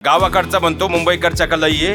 गावाकडचा म्हणतो मुंबईकडच्या कलई ये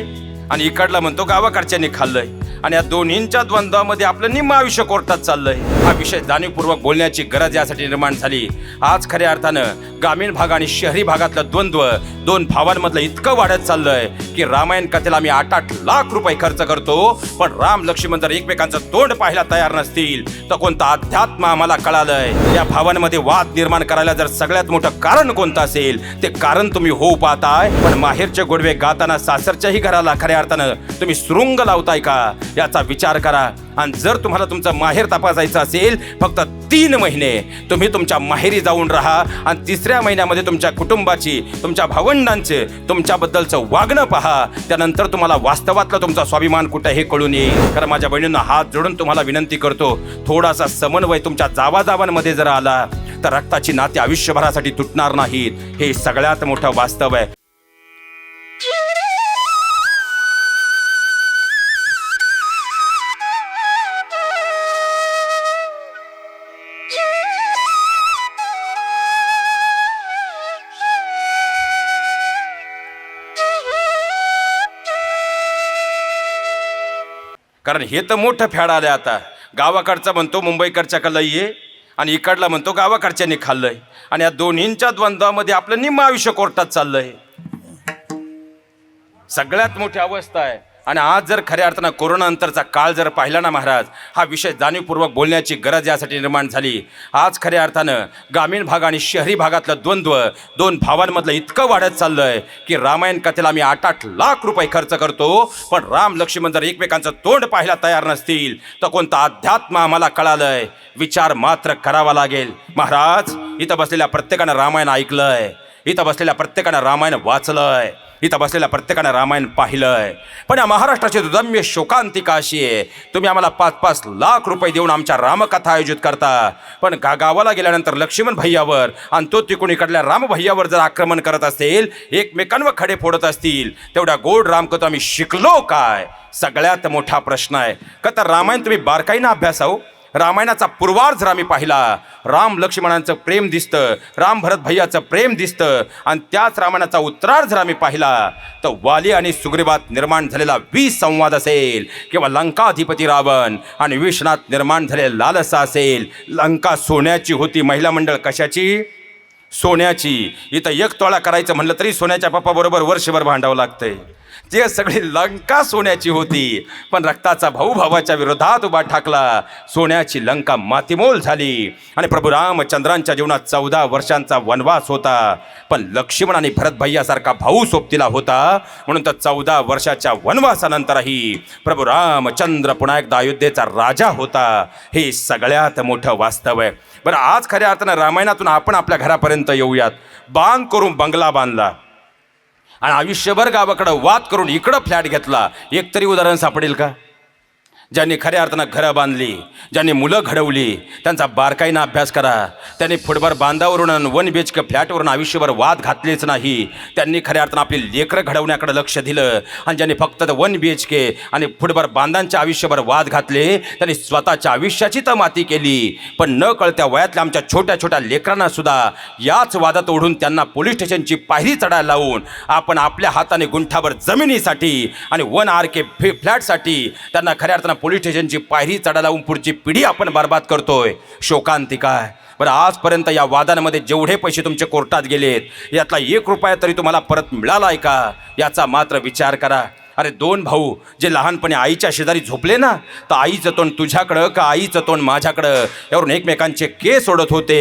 आणि इकडला म्हणतो गावाकडच्याने खाल्लंय. आणि या दोन्हींच्या द्वंद्वामध्ये आपलं निम्म आयुष्य कोर्टात चाललंय. हा विषय जाणीवपूर्वक बोलण्याची गरज यासाठी निर्माण झाली. आज खऱ्या अर्थानं ग्रामीण भाग आणि शहरी भागातलं द्वंद्व दोन भावांमधलं इतकं वाढत चाललंय की रामायण कथेला आम्ही आठ आठ लाख रुपये खर्च करतो पण राम लक्ष्मण जर एकमेकांचं तोंड पाहायला तयार नसतील तर कोणतं अध्यात्म आम्हाला कळालंय? या भावांमध्ये वाद निर्माण करायला जर सगळ्यात मोठं कारण कोणतं असेल ते कारण तुम्ही होऊ पाहताय पण माहेरचे गोडवे गाताना सासरच्याही घराला खऱ्या अर्थानं तुम्ही सुरुंग लावताय का? याचा विचार करा. आणि जर तुम्हाला तुमचं माहेर तपासायचं असेल फक्त तीन महिने तुम्ही तुमच्या माहेरी जाऊन राहा. आणि तिसऱ्या महिन्यामध्ये तुमच्या कुटुंबाची तुमच्या भावंडांचे तुमच्याबद्दलचं वागणं पहा. त्यानंतर तुम्हाला वास्तवातला तुमचा स्वाभिमान कुठं हे कळून येईल. कारण माझ्या बहिणींना हात जोडून तुम्हाला विनंती करतो थोडासा समन्वय तुमच्या जावाजावांमध्ये जर आला तर रक्ताची नाते आयुष्यभरासाठी तुटणार नाहीत. हे सगळ्यात मोठं वास्तव आहे. कारण हे तर मोठं फॅड आलंय आता. गावाकडचा म्हणतो मुंबईकडच्या लई ये आणि इकडला म्हणतो गावाकडच्यानी आहे आणि या दोन्हींच्या द्वंद्वामध्ये आपलं निम्म आयुष्य कोर्टात चाललं आहे सगळ्यात मोठी अवस्था आहे. आणि आज जर खऱ्या अर्थानं कोरोनानंतरचा काळ जर पाहिला ना महाराज हा विषय जाणीवपूर्वक बोलण्याची गरज यासाठी निर्माण झाली. आज खऱ्या अर्थानं ग्रामीण भाग आणि शहरी भागातलं द्वंद्व दोन भावांमधलं इतकं वाढत चाललं आहे की रामायण कथेला आम्ही आठ आठ लाख रुपये खर्च करतो पण राम लक्ष्मण जर एकमेकांचं तोंड पाहायला तयार नसतील तर कोणतं अध्यात्म आम्हाला कळालंय? विचार मात्र करावा लागेल. महाराज इथं बसलेल्या प्रत्येकानं रामायण ऐकलंय. इथं बसलेल्या प्रत्येकानं रामायण वाचलंय. इथं बसलेल्या प्रत्येकानं रामायण पाहिलंय. पण या महाराष्ट्राची दुदम्य शोकांतिका अशी आहे? तुम्ही आम्हाला पाच पाच लाख रुपये देऊन आमच्या रामकथा आयोजित करता. पण गा गावाला गेल्यानंतर लक्ष्मण भैयावर आणि तो तिकडून इकडल्या रामभैयावर जर आक्रमण करत असेल एकमेकांवर खडे फोडत असतील तेवढ्या गोड रामकथा आम्ही शिकलो काय? सगळ्यात मोठा प्रश्न आहे. का तर रामायण तुम्ही बारकाईनं अभ्यास आहो रामायणाचा पूर्वार्ध जर आम्ही पाहिला राम लक्ष्मणांचं प्रेम दिसतं राम भरत भैयाचं प्रेम दिसतं आणि त्याच रामायणाचा उत्तरार्ध जर आम्ही पाहिला तर वाली आणि सुग्रीवात निर्माण झालेला वीस संवाद असेल किंवा लंकाधिपती रावण आणि विश्वनाथ निर्माण झालेला लालसा असेल. लंका सोन्याची होती महिला मंडळ कशाची? सोन्याची. इथं एक तोळा करायचं म्हणलं तरी सोन्याच्या पप्पाबरोबर वर्षभर भांडावं लागतंय. ते सगळी लंका सोन्याची होती. पण रक्ताचा भाऊ भावाच्या विरोधात उभा ठाकला. सोन्याची लंका मातीमोल झाली. आणि प्रभू रामचंद्रांच्या जीवनात चौदा वर्षांचा वनवास होता. पण लक्ष्मण आणि भरत भैयासारखा भाऊ सोबतीला होता. म्हणून तर चौदा वर्षाच्या वनवासानंतरही प्रभू रामचंद्र पुन्हा एकदा अयोध्येचा राजा होता. हे सगळ्यात मोठं वास्तव आहे. बरं आज खऱ्या अर्थानं रामायणातून आपण आपल्या घरापर्यंत येऊयात. बांध करून बंगला बांधला. आणि आयुष्यभर गावाकडं वाद करून इकडं फ्लॅट घेतला. एक तरी उदाहरण सापडेल का? ज्यांनी खऱ्या अर्थानं घरं बांधली ज्यांनी मुलं घडवली त्यांचा बारकाईनं अभ्यास करा. त्यांनी फुटभर बांधावरून वन बी एच के फ्लॅटवरून आयुष्यभर वाद घातलेच नाही. त्यांनी खऱ्या अर्थानं आपली लेकरं घडवण्याकडे लक्ष दिलं आणि ज्यांनी फक्त वन बी एच के आणि फुटभर बांधांच्या आयुष्यभर वाद घातले त्यांनी स्वतःच्या आयुष्याची तर माती केली. पण न कळत्या वयातल्या आमच्या छोट्या छोट्या लेकरांना सुद्धा याच वादात ओढून त्यांना पोलीस स्टेशनची पायरी चढायला लावून आपण आपल्या हाताने गुंठावर जमिनीसाठी आणि वन आर के फ्लॅटसाठी त्यांना खऱ्या अर्थानं पोलीस स्टेशनची पायरी चढा लावून पुढची पिढी आपण बर्बाद करतोय. शोकांतिका आहे. बरं आजपर्यंत या वादांमध्ये जेवढे पैसे तुमचे कोर्टात गेलेत यातला एक रुपया तरी तुम्हाला परत मिळाला आहे का? याचा मात्र विचार करा. अरे दोन भाऊ जे लहानपणी आईच्या शेजारी झोपले ना तर आईचं तोंड तुझ्याकडं का आईचं तोंड माझ्याकडं? यावरून एकमेकांचे केस ओढत होते.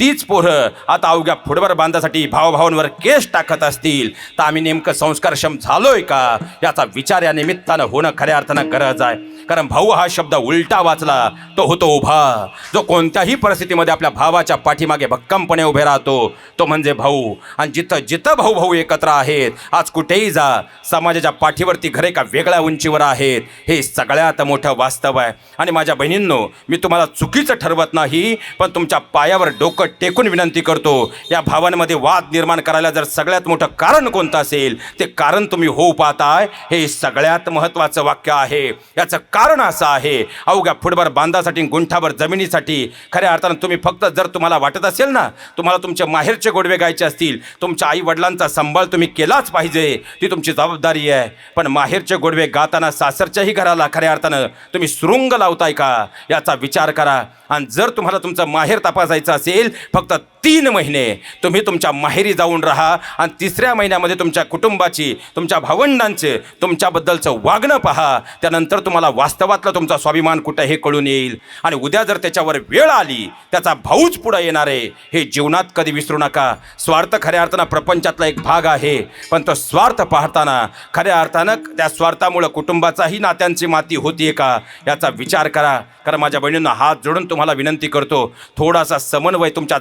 तीच पोरं आता अवघ्या फुटवर बांधासाठी भावभावांवर केस टाकत असतील. तर आम्ही नेमकं संस्कारक्षम झालोय का? याचा विचार या निमित्तानं होणं खऱ्या अर्थानं गरज आहे. कारण भाऊ हा शब्द उलटा वाचला तो होतो उभा. जो कोणत्याही परिस्थितीमध्ये आपल्या भावाच्या पाठीमागे भक्कमपणे उभे राहतो तो म्हणजे भाऊ. आणि जिथं जिथं भाऊ भाऊ एकत्र आहेत आज कुठेही जा समाजाच्या पाठीवर पाठीवरती घरे का वेगळ्या उंचीवर आहेत. हे सगळ्यात मोठं वास्तव आहे. आणि माझ्या बहिणींनो मी तुम्हाला चुकीचं ठरवत नाही पण तुमच्या पायावर डोकं टेकून विनंती करतो या भावांमध्ये वाद निर्माण करायला जर सगळ्यात मोठं कारण कोणतं असेल ते कारण तुम्ही होऊ पाहताय. हे सगळ्यात महत्त्वाचं वाक्य आहे. याचं कारण असं आहे अवघ्या फुटभर बांधासाठी गुंठाभर जमिनीसाठी खऱ्या अर्थानं तुम्ही फक्त जर तुम्हाला वाटत असेल ना तुम्हाला तुमचे माहेरचे गोडवे गायचे असतील तुमच्या आई वडिलांचा सांभाळ तुम्ही केलाच पाहिजे ती तुमची जबाबदारी आहे. पण माहेरचे गोडवे गाताना सासरच्याही घराला खऱ्या अर्थानं तुम्ही सुरुंग लावताय का? याचा विचार करा. आणि जर तुम्हाला तुमचं माहेर तपासायचं असेल फक्त तीन महिने तुम्ही तुमच्या माहेरी जाऊन राहा आणि तिसऱ्या महिन्यामध्ये तुमच्या कुटुंबाची तुमच्या भावंडांचे तुमच्याबद्दलचं वागणं पहा. त्यानंतर तुम्हाला वास्तवातलं तुमचा स्वाभिमान कुठं हे कळून येईल. आणि उद्या जर त्याच्यावर वेळ आली त्याचा भाऊच पुढं येणार आहे. हे जीवनात कधी विसरू नका. स्वार्थ खऱ्या अर्थानं प्रपंचातला एक भाग आहे. पण तो स्वार्थ पाहताना खऱ्या अर्थानं त्या स्वार्थामुळं कुटुंबाचाही नात्यांची माती होतीये का? याचा विचार करा. कारण माझ्या बहिणींना हात जोडून तुम्हाला विनंती करतो थोडासा समन्वय तुमच्या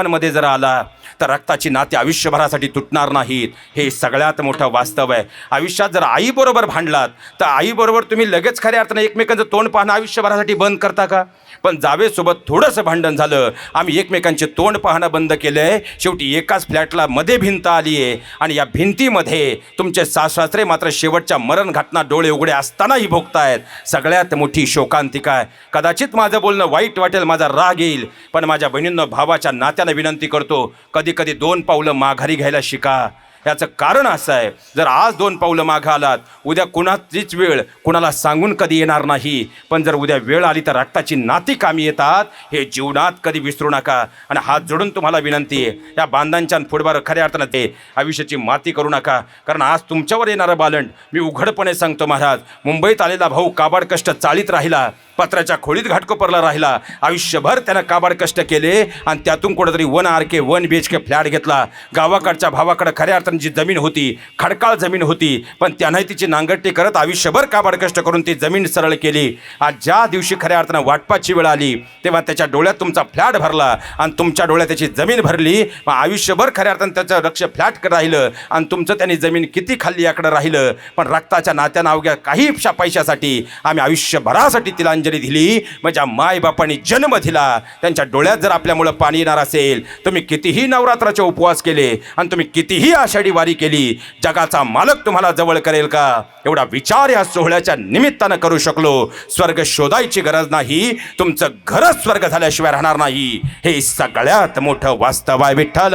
जावाजावांमध्ये जर आला तर रक्ताची नाते आयुष्यभरासाठी तुटणार नाहीत. हे सगळ्यात मोठं वास्तव आहे. आयुष्यात जर आईबरोबर भांडलात तर आईबरोबर तुम्ही लगेच खऱ्या अर्थानं एकमेकांचं तोंड पाहणं आयुष्यभरासाठी बंद करता का? पण जावेसोबत थोडंसं भांडण झालं. आम्ही एकमेकांचे तोंड पाहणं बंद केलं आहे शेवटी एकाच फ्लॅटला मध्ये भिंत आली आहे. आणि या भिंतीमध्ये तुमचे सासरे मात्र शेवटच्या मरण घटना डोळे उघडे असतानाही भोगतायत. सगळ्यात मोठी शोकांतिका आहे. कदाचित माझं बोलणं वाईट वाटेल माझा राग येईल. पण माझ्या बहिणींना भावाच्या नात्यानं विनंती करतो कधी कधी दोन पावलं माघारी घ्यायला शिका. याचं कारण असं आहे. जर आज दोन पावलं मागं आलात उद्या कुणाचीच वेळ कुणाला सांगून कधी येणार नाही. पण जर उद्या वेळ आली तर रक्ताची नाती कामी येतात. हे जीवनात कधी विसरू नका. आणि हात जोडून तुम्हाला विनंती आहे या बांधांच्या फुटबार खऱ्या अर्थानं ते आयुष्याची माती करू नका. कारण आज तुमच्यावर येणारं बालंट मी उघडपणे सांगतो महाराज मुंबईत आलेला भाऊ काबाड कष्ट चाळीत राहिला पत्राच्या खोलीत घाटकोपरला राहिला. आयुष्यभर त्यानं काबाड कष्ट केले आणि त्यातून कुठंतरी one R K one B H K flat घेतला. गावाकडच्या भावाकडं खऱ्या अर्थानं जी जमीन होती खडकाळ जमीन होती पण त्यानं तिची नांगरटी करत आयुष्यभर काबाड कष्ट करून ती जमीन सरळ केली. आज ज्या दिवशी खऱ्या अर्थानं वाटपाची वेळ आली तेव्हा त्याच्या डोळ्यात तुमचा फ्लॅट भरला आणि तुमच्या डोळ्यात त्याची जमीन भरली. मग आयुष्यभर खऱ्या अर्थानं त्याचं लक्ष फ्लॅट राहिलं आणि तुमचं त्यांनी जमीन किती खाल्ली याकडं राहिलं. पण रक्ताच्या नात्यानं अवघ्या काही पैशासाठी आम्ही आयुष्यभरासाठी तिला अंजली दिली. माझ्या मायबापांनी जन्म दिला. त्यांच्या डोळ्यात जर आपल्यामुळं पाणी येणार असेल तुम्ही कितीही नवरात्राचे उपवास केले आणि तुम्ही कितीही आषाढी वारी केली? जगाचा मालक तुम्हाला जवळ करेल का? एवढा विचार या सोहळ्याच्या निमित्तानं करू शकलो. स्वर्ग शोधायची गरज नाही. तुमचं घरच स्वर्ग झाल्याशिवाय राहणार नाही. हे सगळ्यात मोठं वास्तव आहे विठ्ठल.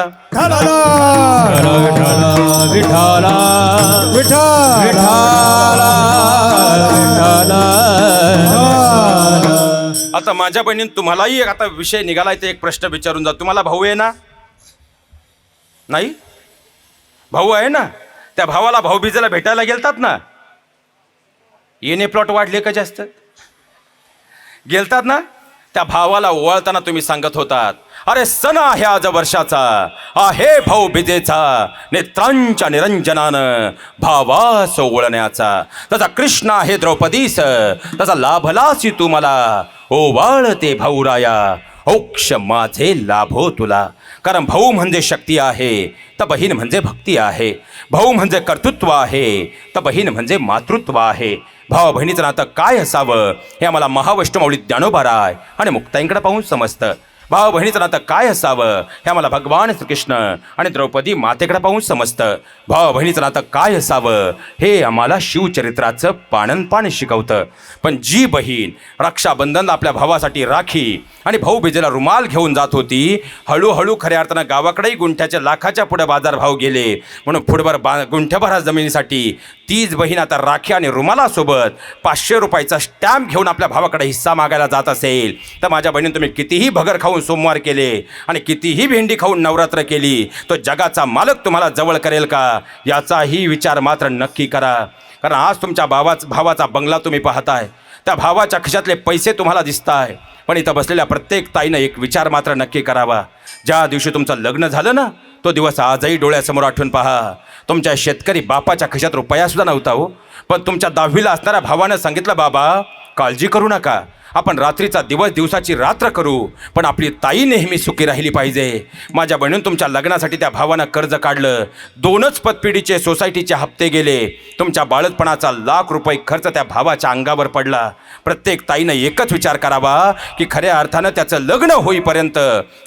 आता माझ्या बहिणीन तुम्हालाही एक आता विषय निघालाय ते एक प्रश्न विचारून जा. तुम्हाला भाऊ आहे ना? नाही? भाऊ आहे ना? त्या भावाला भाऊबीजेला भेटायला गेलतात ना? येणे प्लॉट वाढले का जास्त? गेलतात ना? त्या भावाला ओवाळताना तुम्ही सांगत होतात अरे सण आहे आज वर्षाचा आहे भाऊ बिजेचा नेत्रांच्या निरंजनानं भावास ओवळण्याचा. तसा कृष्ण आहे द्रौपदीस तसा लाभलासी तू मला ओवाळते भाऊराया औक्ष माझे लाभो तुला. कारण भाऊ म्हणजे शक्ती आहे तर बहीण म्हणजे भक्ती आहे. भाऊ म्हणजे कर्तृत्व आहे तर बहीण म्हणजे मातृत्व आहे. भावा बहिणीचं नातं काय असावं हे आम्हाला महावैष्णवळी ज्ञानोबाराय आणि मुक्ताईंकडे पाहून समजतं. भाऊ बहिणीचं नातं काय असावं? हे आम्हाला भगवान श्रीकृष्ण आणि द्रौपदी मातेकडे पाहून समजतं. भाऊ बहिणीचं नातं काय असावं? हे आम्हाला शिवचरित्राचं पाणनपाण शिकवतं. पण जी बहीण रक्षाबंधनला आपल्या भावासाठी राखी आणि भाऊ बिजेला रुमाल घेऊन जात होती हळूहळू खऱ्या अर्थानं गावाकडेही गुंठ्याच्या लाखाच्या पुढे बाजारभाव गेले. म्हणून फुटभर बा गुंठ्याभरा जमिनीसाठी तीच बहीण आता राखी आणि रुमालासोबत पाचशे रुपयाचा स्टॅम्प घेऊन आपल्या भावाकडे हिस्सा मागायला जात असेल. तर माझ्या बहिणीने तुम्ही कितीही भगर खाऊन सोमवार केले आणि कितीही भेंडी खाऊन नवरात्र केली तो जगाचा मालक तुम्हाला जवळ करेल का? याचाही विचार मात्र नक्की करा. कारण आज तुमच्या भावाच भावाचा बंगला तुम्ही पाहताय. त्या भावाच्या खिशातले पैसे तुम्हाला दिसताय. पण इथं बसलेल्या प्रत्येक ताईनं एक विचार मात्र नक्की करावा. ज्या दिवशी तुमचं लग्न झालं ना तो दिवस आजही डोळ्यासमोर आठवून पहा. तुमच्या शेतकरी बापाच्या खिशात रुपयासुद्धा नव्हता हो. पण तुमच्या दहावीला असणाऱ्या भावानं सांगितलं बाबा काळजी करू नका. आपण रात्रीचा दिवस दिवसाची रात्र करू पण आपली ताई नेहमी सुखी राहिली पाहिजे. माझ्या बहिणीनं तुमच्या लग्नासाठी त्या भावानं कर्ज काढलं. दोनच पतपिढीचे सोसायटीचे हप्ते गेले. तुमच्या बाळतपणाचा लाख रुपये खर्च त्या भावाच्या अंगावर पडला. प्रत्येक ताईनं एकच विचार करावा की खऱ्या अर्थानं त्याचं लग्न होईपर्यंत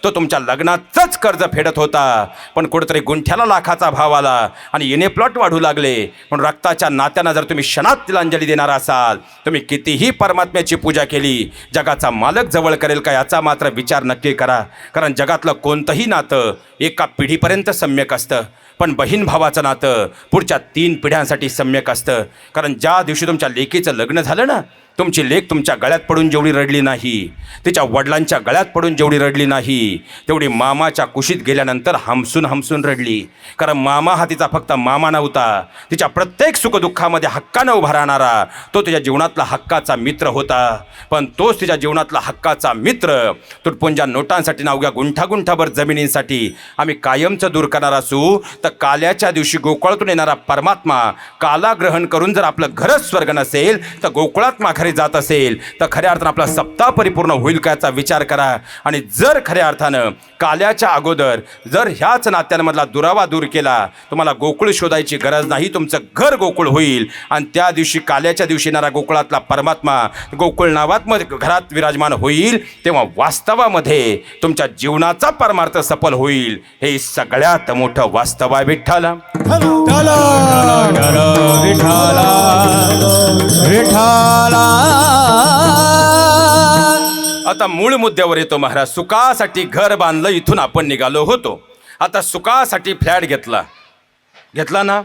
तो तुमच्या लग्नाचंच कर्ज फेडत होता. पण कुठेतरी गुंठ्याला लाखाचा भाव आला आणि येणे प्लॉट वाढू लागले. म्हणून रक्ताच्या नात्यानं जर तुम्ही क्षणात तिलांजली देणार असाल तुम्ही कितीही परमात्म्याची पूजा केली जगाचा मालक जवळ करेल का याचा मात्र विचार नक्की करा. कारण जगातलं कोणतंही नातं एका पिढीपर्यंत सम्यक असतं. पण बहीण भावाचं नातं पुढच्या तीन पिढ्यांसाठी सम्यक असतं. कारण ज्या दिवशी तुमच्या लेकीचं लग्न झालं ना तुमची लेख तुमच्या गळ्यात पडून जेवढी रडली नाही तिच्या वडिलांच्या गळ्यात पडून जेवढी रडली नाही तेवढी मामाच्या कुशीत गेल्यानंतर हमसून हमसून रडली. कारण मामा हा तिचा फक्त मामा नव्हता तिच्या प्रत्येक सुखदुःखामध्ये हक्कानं उभा राहणारा तो तिच्या जीवनातला हक्काचा मित्र होता. पण तोच तिच्या जीवनातला हक्काचा मित्र तुटपुंजा नोटांसाठी नावग्या गुंठागुंठाभर जमिनींसाठी आम्ही कायमचं दूर करणार असू तर काल्याच्या दिवशी गोकुळातून येणारा परमात्मा काला ग्रहण करून जर आपलं घरच स्वर्ग नसेल तर गोकुळात माघारी जात असेल तर खऱ्या अर्थानं आपला सप्ताह परिपूर्ण होईल का याचा विचार करा. आणि जर खऱ्या अर्थानं काल्याच्या अगोदर जर ह्याच नात्यांमधला दुरावा दूर केला तुम्हाला गोकुळ शोधायची गरज नाही तुमचं घर गोकुळ होईल. आणि त्या दिवशी काल्याच्या दिवशी येणारा गोकुळातला परमात्मा गोकुळ नावात मध्ये घरात विराजमान होईल तेव्हा वास्तवामध्ये तुमच्या जीवनाचा परमार्थ सफल होईल. हे सगळ्यात मोठं वास्तव आहे विठ्ठला. विठ्ठल! विठ्ठला! विठ्ठला! आता मूळ मुद्द्यावर येतो महाराज. सुखासाठी घर बांधलं इथून आपण निघालो होतो. आता सुखासाठी फ्लॅट घेतला. घेतला ना?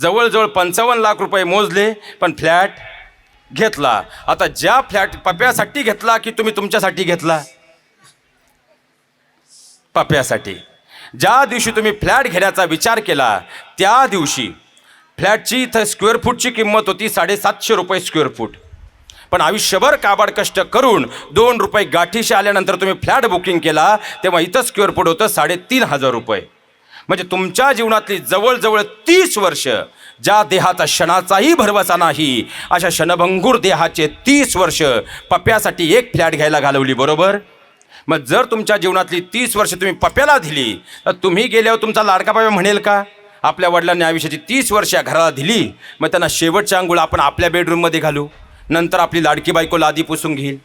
जवळजवळ पंचावन्न लाख रुपये मोजले पण फ्लॅट घेतला. आता ज्या फ्लॅट पप्यासाठी घेतला की तुम्ही तुमच्यासाठी घेतला? पप्यासाठी. ज्या दिवशी तुम्ही फ्लॅट घेण्याचा विचार केला त्या दिवशी. फ्लॅटची इथं स्क्वेअर फूटची किंमत होती साडेसातशे रुपये स्क्वेअर फूट. पण आयुष्यभर काबाड कष्ट करून दोन रुपये गाठीशी आल्यानंतर तुम्ही फ्लॅट बुकिंग केला तेव्हा इथं स्क्वेअर फूट होतं साडेतीन हजार रुपये. म्हणजे तुमच्या जीवनातली जवळजवळ तीस वर्ष ज्या देहाचा क्षणाचाही भरवसा नाही अशा क्षणभंगूर देहाचे तीस वर्ष पप्यासाठी एक फ्लॅट घ्यायला घालवली बरोबर? मग जर तुमच्या जीवनातली तीस वर्ष तुम्ही पप्याला दिली तर तुम्ही गेल्यावर तुमचा लाडका पप्या म्हणेल का? आपल्या वडिलांनी आयुष्याची तीस वर्ष या घराला दिली मग त्यांना शेवटच्या अंघोळ आपण आपल्या बेडरूममध्ये घालू. नंतर आपली लाडकी बायको लादी पुसून घेईल.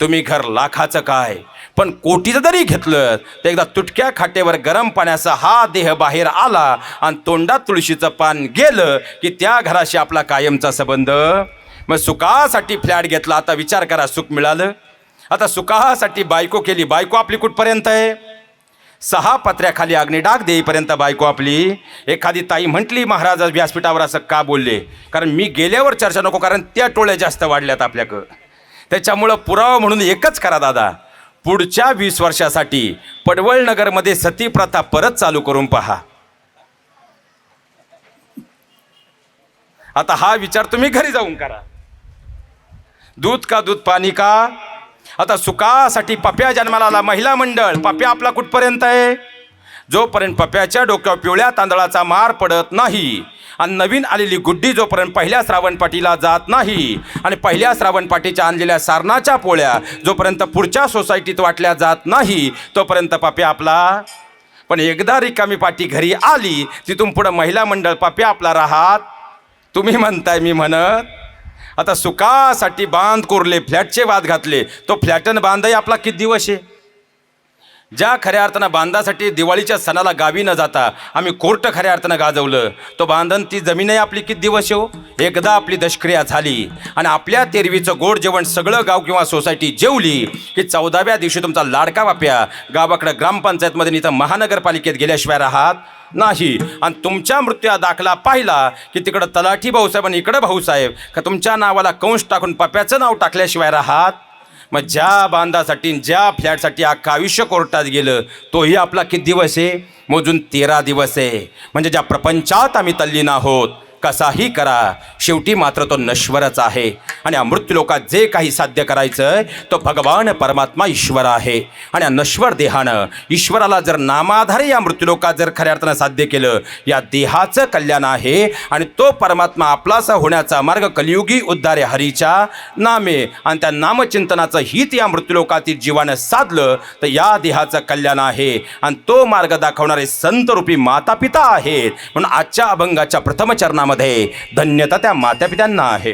तुम्ही घर लाखाचं काय? पण कोटीचं जरी घेतलं तर एकदा तुटक्या खाटेवर गरम पाण्याचा हा देह बाहेर आला आणि तोंडात तुळशीचं पान गेलं की त्या घराशी आपला कायमचा संबंध. मग सुखासाठी फ्लॅट घेतला आता विचार करा सुख मिळालं? आता सुखासाठी बायको केली बायको आपली कुठपर्यंत आहे? सहा पत्र्याखाली अग्निडाग देईपर्यंत बायको आपली. एखादी ताई म्हटली महाराज व्यासपीठावर असं का बोलले? कारण मी गेल्यावर चर्चा नको कारण त्या टोळ्या जास्त वाढल्यात आपल्याकडं त्याच्यामुळं पुरावा म्हणून एकच करा दादा. पुढच्या वीस वर्षासाठी पडवळनगरमध्ये सती प्रथा परत चालू करून पहा. आता हा विचार तुम्ही घरी जाऊन करा. दूध का दूध पाणी का? आता सुखासाठी पप्या जन्माला आला महिला मंडळ. पप्या आपला कुठपर्यंत आहे? जोपर्यंत पप्याच्या डोक्यावर पिवळ्या तांदळाचा मार पडत नाही आणि नवीन आलेली गुड्डी जोपर्यंत पहिल्या श्रावणपाटीला जात नाही आणि पहिल्या श्रावणपाटीच्या आणलेल्या सारणाच्या पोळ्या जोपर्यंत पुढच्या सोसायटीत वाटल्या जात नाही तोपर्यंत पप्या आपला पण एकदा रिकामी पाटी घरी आली तिथून पुढं महिला मंडळ पप्या आपला राहात. तुम्ही म्हणताय मी म्हणत. आता सुखासाठी बांध कोरले फ्लॅटचे वाद घातले. तो फ्लॅटन बांधही आपला किती दिवस आहे? ज्या खऱ्या अर्थानं बांधासाठी दिवाळीच्या सणाला गावी न जाता आम्ही कोर्ट खऱ्या अर्थानं गाजवलं तो बांधन ती जमीनही आपली किती दिवस येऊ एकदा आपली दशक्रिया झाली. आणि आपल्या तेरवीचं गोड जेवण सगळं गाव किंवा सोसायटी जेवली की चौदाव्या दिवशी तुमचा लाडका वाप्या गावाकडं ग्रामपंचायतमध्ये इथं महानगरपालिकेत गेल्याशिवाय राहत नाही. आणि तुमच्या मृत्यू दाखला पाहिला की तिकडं तलाठी भाऊसाहेब आणि इकडं भाऊसाहेब का तुमच्या नावाला कंश टाकून पप्याचं नाव टाकल्याशिवाय राहत मग ज्या बांधासाठी ज्या फ्लॅटसाठी अख्खं आयुष्य कोर्टात गेलं तोही आपला किती दिवस आहे? मोजून तेरा दिवस आहे. म्हणजे ज्या प्रपंचात आम्ही तल्लीन आहोत कसाही करा. शेवटी मात्र तो नश्वरच आहे. आणि अमृत्युलोकात जे काही साध्य करायचं तो भगवान परमात्मा ईश्वर आहे. आणि या नश्वर देहानं ईश्वराला जर नामाधारे या मृत्यूलोकात जर खऱ्या अर्थानं साध्य केलं या देहाचं कल्याण आहे. आणि तो परमात्मा आपलासा होण्याचा मार्ग कलियुगी उद्धारे हरीच्या नामे. आणि त्या नामचिंतनाचं हित या मृत्यूलोकातील जीवानं साधलं तर या देहाचं कल्याण आहे. आणि तो मार्ग दाखवणारे संतरूपी मातापिता माता पिता आहेत. म्हणून आजच्या अभंगाच्या प्रथम चरणामध्ये धन्यता त्या मातापित्यांना आहे.